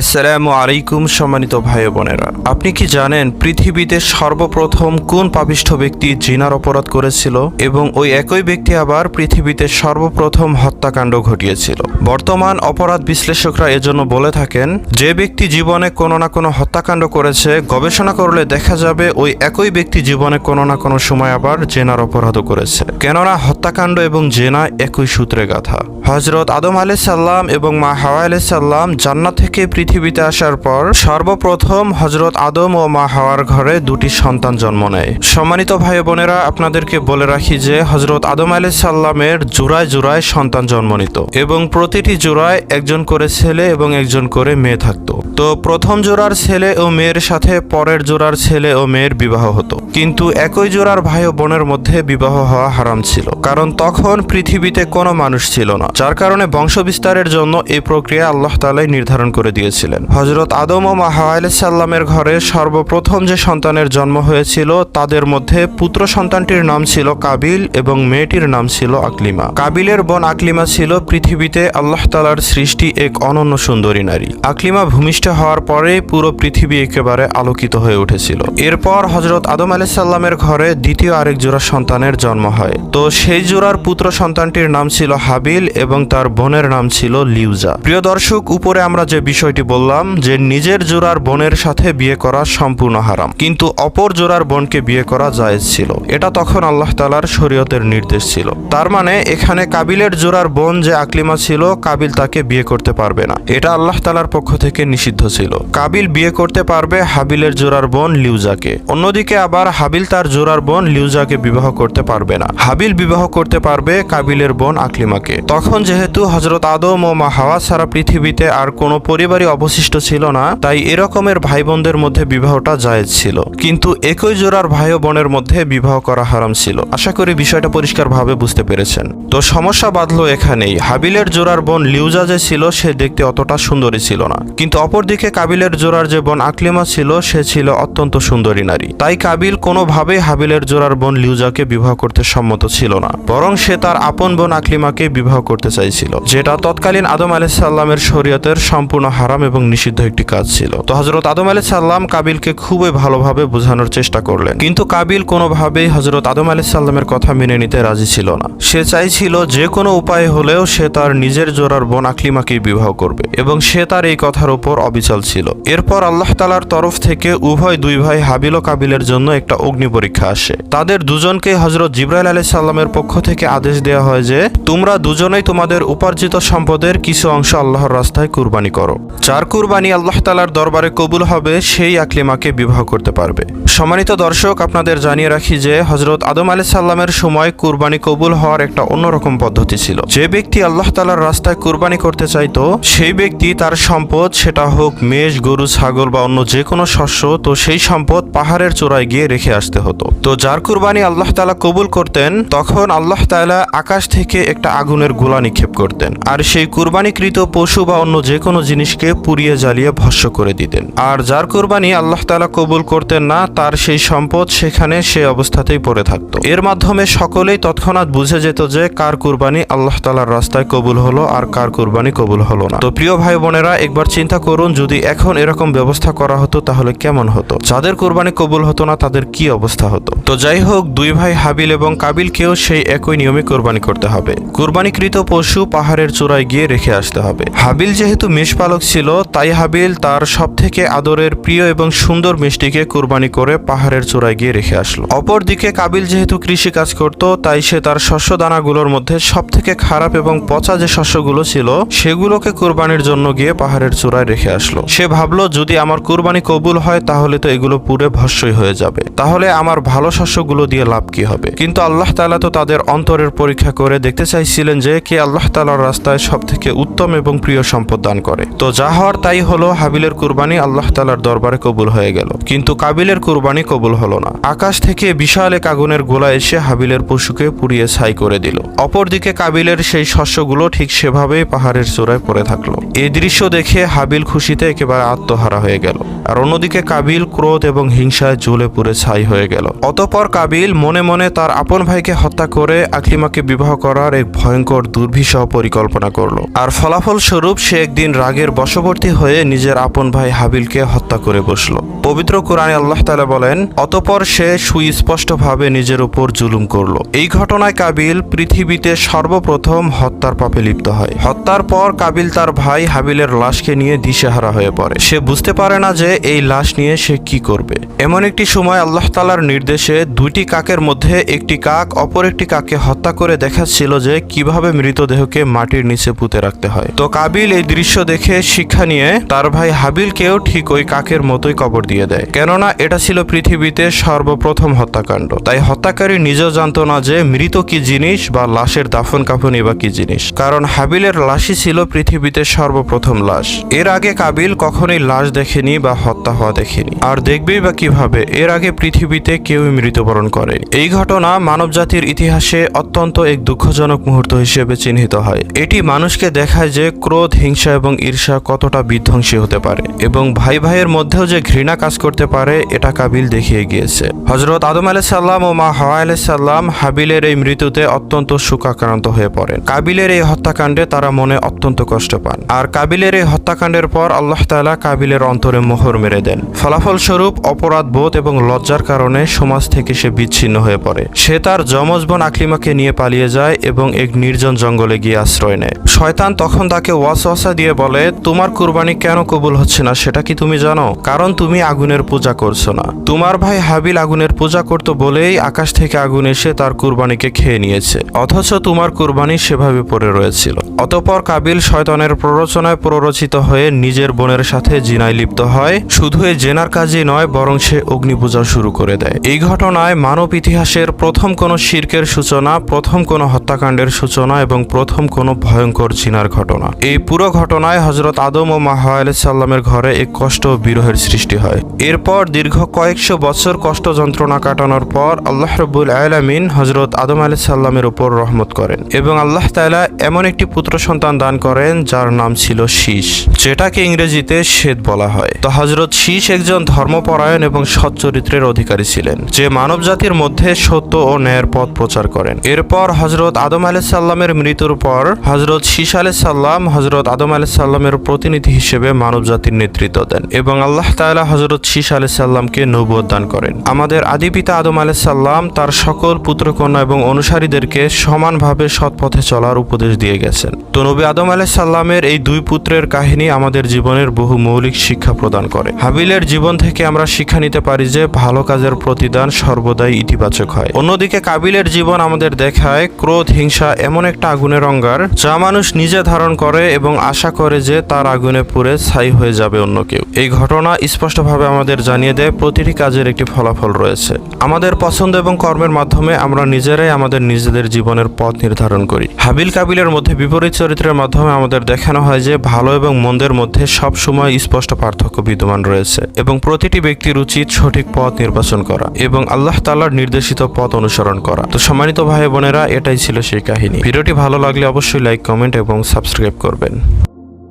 আসসালামু আলাইকুম সম্মানিত ভাই বোনেরা। আপনি কি জানেন পৃথিবীতে সর্বপ্রথম কোন পাপিষ্ঠ ব্যক্তি জিনার অপরাধ করেছিল এবং ওই একই ব্যক্তি আবার পৃথিবীতে সর্বপ্রথম হত্যাকাণ্ড ঘটিয়েছিল? বর্তমান অপরাধ বিশ্লেষকরা এজন্য বলে থাকেন, যে ব্যক্তি জীবনে কোনো না কোনো হত্যাকাণ্ড করেছে, গবেষণা করলে দেখা যাবে ওই একই ব্যক্তি জীবনে কোনো না কোনো সময় আবার জেনার অপরাধও করেছে। কেননা হত্যাকাণ্ড এবং জেনা একই সূত্রে গাথা। হজরত আদম আলাইহিস সাল্লাম এবং মা হাওয়া আলাইহিস সাল্লাম জান্নাত থেকে পৃথিবীতে আসার পর সর্বপ্রথম হজরত আদম ও মা হাওয়ার ঘরে দুটি সন্তান জন্ম নেয়। সম্মানিত ভাই বোনেরা, আপনাদেরকে বলে রাখি যে হজরত আদম আলাইহিস সাল্লামের জোড়ায় জোড়ায় সন্তান জন্ম নিত এবং প্রতিটি জোড়ায় একজন করে ছেলে এবং একজন করে মেয়ে থাকতো। তো প্রথম জোড়ার ছেলে ও মেয়ের সাথে পরের জোড়ার ছেলে ও মেয়ের বিবাহ হতো। কিন্তু একই জোড়ার ভাই ও বোনের মধ্যে বিবাহ হওয়া হারাম ছিল, কারণ তখন পৃথিবীতে কোনো মানুষ ছিল না, যার কারণে বংশ বিস্তারের জন্য এই প্রক্রিয়া আল্লাহ তালাই নির্ধারণ করে দিয়েছিলেন হজরত আদম ও মাহা সাল্লামের ঘরে সর্বপ্রথম যে সন্তানের জন্ম হয়েছিল, তাদের মধ্যে পুত্র সন্তানটির নাম ছিল কাবিল এবং মেয়েটির নাম ছিল আকলিমা। কাবিলের বোন আকলিমা ছিল পৃথিবীতে আল্লাহ তালার সৃষ্টি এক অনন্য সুন্দরী নারী। আকলিমা ভূমিষ্ঠ হওয়ার পরে পুরো পৃথিবী একেবারে আলোকিত হয়ে উঠেছিল। এরপর হজরত আদম সাল্লামের ঘরে দ্বিতীয় আরেক জোড়া সন্তানের জন্ম হয়। তো সেই জোড়ার পুত্র সন্তানটির নাম ছিল হাবিল এবং তার বোনের নাম ছিল লিউজা। প্রিয় দর্শক, উপরে আমরা যে বিষয়টি বললাম যে নিজের জোড়ার বোনের সাথে বিয়ে করা সম্পূর্ণ হারাম। কিন্তু অপর জোড়ার বোনকে বিয়ে করা জায়েজ ছিল। এটা তখন আল্লাহ তালার শরীয়তের নির্দেশ ছিল। তার মানে এখানে কাবিলের জোড়ার বোন যে আকলিমা ছিল, কাবিল তাকে বিয়ে করতে পারবে না। এটা আল্লাহ তালার পক্ষ থেকে নিষিদ্ধ ছিল। কাবিল বিয়ে করতে পারবে হাবিলের জোড়ার বোন লিউজাকে। অন্যদিকে আবার হাবিল তার জোড়ার বোন লিউজাকে বিবাহ করতে পারবে না। হাবিল বিবাহ করতে পারবে কাবিলের বোন আকলিমাকে। তখন যেহেতু হজরত আদম ও মা হাওয়া সারা পৃথিবীতে আর কোনো পরিবারই অবশিষ্ট ছিল না, তাই এরকমের ভাই বোনদের মধ্যে বিবাহটা জায়েজ ছিল। কিন্তু একই জোড়ার ভাই বোনের মধ্যে বিবাহ করা হারাম ছিল। আশা করি বিষয়টা পরিষ্কারভাবে বুঝতে পেরেছেন। তো সমস্যা বাঁধলো এখানেই। হাবিলের জোড়ার বোন লিউজা যে ছিল, সে দেখতে অতটা সুন্দরী ছিল না। কিন্তু অপরদিকে কাবিলের জোড়ার যে বোন আকলিমা ছিল, সে ছিল অত্যন্ত সুন্দরী নারী। তাই কাবিল কোনোভাবেই হাবিলের জোড়ার বোন লিউজাকে বিবাহ করতে সম্মত ছিল না। বরং সে তার আপন বোন আকলিমাকে বিবাহ করতে চাইছিল, যেটা তৎকালীন আদম আলাইসাল্লামের শরীয়তের সম্পূর্ণ হারাম এবং নিষিদ্ধ একটি কাজ ছিল। তো হজরত আদম আলাইসাল্লাম কাবিলকে খুবই ভালোভাবে বোঝানোর চেষ্টা করলেন। কিন্তু কাবিল কোনোভাবেই হজরত আদম আলাইসাল্লামের কথা মেনে নিতে রাজি ছিল না। সে চাইছিল যে কোনো উপায় হলেও সে তার নিজের জোড়ার বোন আকলিমাকে বিবাহ করবে এবং সে তার এই কথার উপর অবিচল ছিল। এরপর আল্লাহ তালার তরফ থেকে উভয় দুই ভাই হাবিল ও কাবিলের জন্য একটা অগ্নি পরীক্ষা আসে। তাদের দুজনকে হজরত জিব্রাইল আলাই সাল্লামের পক্ষ থেকে আদেশ দেওয়া হয় যে, তোমরা দুজনেই তোমাদের উপার্জিত সম্পদের কিছু অংশ আল্লাহর রাস্তায় কুরবানি করো। যার কুরবানি আল্লাহ তালার দরবারে কবুল হবে, সেই আকলিমাকে বিবাহ করতে পারবে। সম্মানিত দর্শক, আপনাদের জানিয়ে রাখি যে হজরত আদম আলাই সাল্লামের সময় কুরবানি কবুল হওয়ার একটা অন্যরকম পদ্ধতি ছিল। যে ব্যক্তি আল্লাহ তালার রাস্তায় কুরবানি করতে চাইতো, সেই ব্যক্তি তার সম্পদ, সেটা হোক মেষ, গরু, ছাগল বা অন্য যে কোনো শস্য, তো সেই সম্পদ পাহাড়ের চূড়ায় গিয়ে রেখে আসতে হতো। তো যার কুরবানি আল্লাহ তালা কবুল করতেন, তখন আল্লাহ তালা আকাশ থেকে একটা আগুনের গোলা নিক্ষেপ করতেন। আর সেই কুরবানিকৃত পশু বা অন্য যে কোনো জিনিসকে পুড়িয়ে জ্বালিয়ে ভস্য করে দিতেন। আর যার কুরবানি আল্লাহ তালা কবুল করতেন না, তার সেই সম্পদ সেখানে সে অবস্থাতেই পড়ে থাকতো। এর মাধ্যমে সকলেই তৎক্ষণাৎ বুঝে যেত যে কার কুরবানি আল্লাহ তালার রাস্তায় কবুল হলো আর কার কুরবানি কবুল হলো না। তো প্রিয় ভাই বোনেরা, একবার চিন্তা করুন, যদি এখন এরকম ব্যবস্থা করা হতো তাহলে কেমন হতো? যাদের কোরবানি কবুল হতো না, তাদের কি অবস্থা হতো? তো যাই হোক, দুই ভাই হাবিল এবং কাবিলকেও সেই একই নিয়মে কোরবানি করতে হবে। কোরবানিকৃত পশু পাহাড়ের চূড়ায় গিয়ে রেখে আসতে হবে। হাবিল যেহেতু মেষপালক ছিল তাই হাবিল তার সব থেকে আদরের প্রিয় এবং সুন্দর মিষ্টিকে কুরবানি করে পাহাড়ের চূড়ায় গিয়ে রেখে আসলো। অপরদিকে কাবিল যেহেতু কৃষি কাজ করত, তাই সে তার শস্য দানাগুলোর মধ্যে সব থেকে খারাপ এবং পচা যে শস্যগুলো ছিল, সেগুলোকে কুরবানির জন্য গিয়ে পাহাড়ের চূড়ায় রেখে আসলো। সে ভাবলো, যদি আমার কুরবানি কবুল হয়, তাহলে তো এগুলো পুরে ভস্যই হয়ে যাবে। তাহলে আমার ভালো শস্যগুলো দিয়ে লাভ কি হবে? কিন্তু আল্লাহ তালা তো তাদের অন্তরের পরীক্ষা করে দেখতে চাইছিলেন যে, কে আল্লাহ তালার রাস্তায় সব থেকে উত্তম এবং প্রিয় সম্পদ দান করে। তো যা হওয়ার তাই হলো হাবিলের কুরবানি আল্লাহ তালার দরবারে কবুল হয়ে গেল। কিন্তু কাবিলের কুরবানি কবুল হলো না। আকাশ থেকে বিশাল এক আগুনের গোলা এসে হাবিলের পশুকে পুড়িয়ে ছাই করে দিল। অপরদিকে কাবিলের সেই শস্যগুলো ঠিক সেভাবেই পাহাড়ের চূড়ায় পড়ে থাকল। এই দৃশ্য দেখে হাবিল খুশিতে একেবারে আত্মহারা হয়ে গেল। আর অন্যদিকে কাবিল ক্রোধ এবং হিংসায় জ্বলে পুড়ে ছাই হয়ে গেল। অতপর কাবিল মনে মনে তার আপন ভাইকে হত্যা করে আকলিমাকে বিবাহ করার এক ভয়ঙ্কর দুর্বিষহ পরিকল্পনা করল। আর ফলাফল স্বরূপ সে একদিন রাগের বশবর্তী বশবর্তী হয়ে নিজের আপন ভাই হাবিলকে হত্যা করে বসল। পবিত্র কোরআনে আল্লাহ তাআলা বলেন, অতপর সে সুস্পষ্টভাবে নিজের উপর জুলুম করল। এই ঘটনায় কাবিল পৃথিবীতে সর্বপ্রথম হত্যার পাপে লিপ্ত হয়। হত্যার পর কাবিল তার ভাই হাবিলের লাশকে নিয়ে দিশেহারা হয়ে পড়ে। সে বুঝতে পারে না যে এই লাশ নিয়ে সে কি করবে। এমন একটি সময় আল্লাহ তালার নির্দেশে দুইটি কাকের মধ্যে একটি কাক অপর একটি কাককে হত্যা করে দেখাচ্ছিল যে কীভাবে মৃতদেহকে মাটির নিচে পুঁতে রাখতে হয়। তো কাবিল এই দৃশ্য দেখে শিক্ষা নিয়ে তার ভাই হাবিলকেও ঠিক ওই কাকের মতোই কবর দিয়ে দেয়। কেননা এটা ছিল পৃথিবীতে সর্বপ্রথম হত্যাকাণ্ড। তাই হত্যাকারী নিজেও জানতো না যে মৃত কি জিনিস বা লাশের দাফন কাফনই বা কি জিনিস। কারণ হাবিলের লাশই ছিল পৃথিবীতে সর্বপ্রথম লাশ। এর আগে কাবিল কখনোই লাশ দেখেনি বা হত্যা হওয়া দেখেনি। আর দেখবেই বা কীভাবে, এর আগে পৃথিবীতে কেউই মৃত্যুবরণ করে এই ঘটনা মানবজাতির ইতিহাসে অত্যন্ত এক দুঃখজনক মুহূর্ত হিসেবে চিহ্নিত হয়। এটি মানুষকে দেখায় যে ক্রোধ, হিংসা এবং ঈর্ষা কতটা বিধ্বংসী হতে পারে এবং ভাই ভাইয়ের মধ্যেও যে ঘৃণা কাজ করতে পারে, এটা কাবিল দেখিয়ে গিয়েছে। হজরত আদম আলাইসাল্লাম ও মা হাওয়া আলাইসাল্লাম হাবিলের এই মৃত্যুতে অত্যন্ত শোকাক্রান্ত হয়ে পড়েন। কাবিলের এই হত্যাকাণ্ডে তারা মনে অত্যন্ত কষ্ট পান। আর কাবিলের এই হত্যাকাণ্ডের পর আল্লাহ তাআলা কাবিলের অন্তরে মোহর মেরে দেন। ফলাফল স্বরূপ অপরাধ, বোধ এবং লজ্জার কারণে সমাজ থেকে সে বিচ্ছিন্ন হয়ে পড়ে। সে তার যমজ বোন আকলিমাকে নিয়ে পালিয়ে যায় এবং এক নির্জন জঙ্গলে গিয়ে আশ্রয় নেয়। শয়তান তখন তাকে ওয়াসওয়াসা দিয়ে বলে, তোমার কুরবানি কেন কবুল হচ্ছে না সেটা কি তুমি জানো? কারণ তুমি আগুনের পূজা করছ না। তোমার ভাই হাবিল আগুনের পূজা করতো বলেই আকাশ থেকে আগুন এসে তার কুরবানিকে খেয়ে নিয়েছে। অথচ তোমার কুরবানি সেভাবে পড়ে রয়েছিল। অতপর কাবিল শয়তানের প্ররোচনায় প্ররোচিত হয়ে নিজের বোনের সাথে জিনায় লিপ্ত হয়। শুধু এই জেনার কাজই নয়, বরং সে অগ্নি পূজা শুরু করে দেয়। এই ঘটনায় মানব ইতিহাসের প্রথম কোনো শির্কের সূচনা, প্রথম কোনো হত্যাকাণ্ডের সূচনা এবং প্রথম কোনো ভয়ঙ্কর জিনার ঘটনা। এই পুরো ঘটনায় হজরত আদম ও মাহা সাল্লামের ঘরে এক কষ্ট ও বিরহের সৃষ্টি হয়। এরপর দীর্ঘ কয়েকশো বছর কষ্ট যন্ত্রণা কাটানোর পর আল্লাহ রব্বুল আলামিন হজরত আদম আলি সাল্লামের উপর রহমত করেন এবং আল্লাহ তাআলা এমন একটি পুত্র সন্তান দান করেন যার নাম ছিল শীষ যেটাকে ইংরেজিতে শ্বেত বলা হয়। তো হজরত শীষ একজন ধর্মপরায়ণ এবং সৎ চরিত্রের অধিকারী ছিলেন, যে মানব জাতির মধ্যে সত্য ও ন্যায়ের পথ প্রচার করেন। এরপর হজরত আদম আলি সাল্লামের মৃত্যুর পর হজরত শীষ আলি সাল্লাম হজরত আদম আলি সাল্লামের প্রতিনিধি হিসেবে মানব জাতির নেতৃত্ব দেন এবং আল্লাহ তাআলা হজরত শীষ আলি সাল্লামকে নবুয়ত দান করেন। আমাদের আদি পিতা আদম আলি সাল্লাম তার সকল পুত্রকন্যা এবং অনুসারীদেরকে সমানভাবে সৎ পথে চলার উপদেশ দিয়ে গেছেন। তো নবী আদম আলাহ সাল্লামের এই দুই পুত্রের কাহিনী আমাদের জীবনের বহু মৌলিক শিক্ষা প্রদান করে। হাবিলের জীবন থেকে আমরা শিক্ষা নিতে পারি যে ভালো কাজের প্রতিদান সর্বদাই ইতিবাচক হয়। অন্যদিকে কাবিলের জীবন আমাদের দেখায় ক্রোধ, হিংসা এমন একটা আগুনের অঙ্গার যা মানুষ নিজে ধারণ করে এবং আশা করে যে তার আগুনে পুড়ে ছাই হয়ে যাবে অন্য কেউ। এই ঘটনা স্পষ্টভাবে আমাদের জানিয়ে দেয়, প্রতিটি কাজের একটি ফলাফল রয়েছে। আমাদের পছন্দ এবং কর্মের মাধ্যমে আমরা নিজেরাই আমাদের নিজেদের জীবনের পথ নির্ধারণ করি। হাবিল কাবিলের মধ্যে বিপরীত চরিত্রের মাধ্যমে আমাদের দেখানো হয় যে ভালো এবং মন্দের মধ্যে সব সময় স্পষ্ট পার্থক্য বিদ্যমান রয়েছে এবং প্রতিটি ব্যক্তির উচিত সঠিক পথ নির্বাচন করা এবং আল্লাহ তাআলার নির্দেশিত পথ অনুসরণ করা। তো সম্মানিত ভাই বোনেরা, এটাই ছিল সেই কাহিনী। ভিডিওটি ভালো লাগলে অবশ্যই লাইক, কমেন্ট এবং সাবস্ক্রাইব করবেন।